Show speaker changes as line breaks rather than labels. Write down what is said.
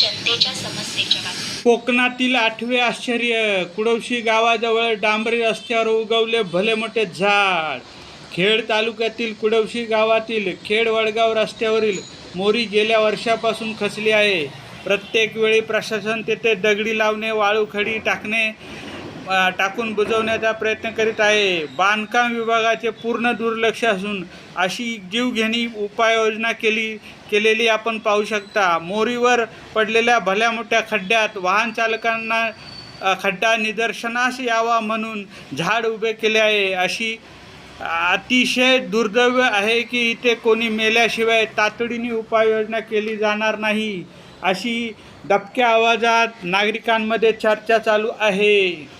जनतेच्या समस्येच्या बाबतीत.
कोकणातील आठवे आश्चर्य कुडवशी गावाजवळ डांबरी रस्त्यावर उगवले भले मोठे झाड. खेड तालुक्यातील कुडवशी गावातील खेड वडगाव रस्त्यावरील मोरी गेल्या वर्षापासून खचली आहे. प्रत्येक वेळी प्रशासन तेथे दगडी लावणे वाळू खडी टाकणे टाकून बुजवण्याचा प्रयत्न करीत आहे. बांधकाम विभागाचे पूर्ण दुर्लक्ष असून अशी जीवघेणी उपाययोजना केली केलेली आपण पाहू शकता. मोरीवर पडलेल्या भल्या मोठ्या खड्ड्यात वाहन चालकांना खड्डा निदर्शनास यावा म्हणून झाड उभे केले आहे. अशी अतिशय दुर्दैव आहे की इथे कोणी मेल्याशिवाय तातडीने उपाययोजना केली जाणार नाही. अशी दबक्या आवाजात नागरिकांमध्ये चर्चा चालू आहे.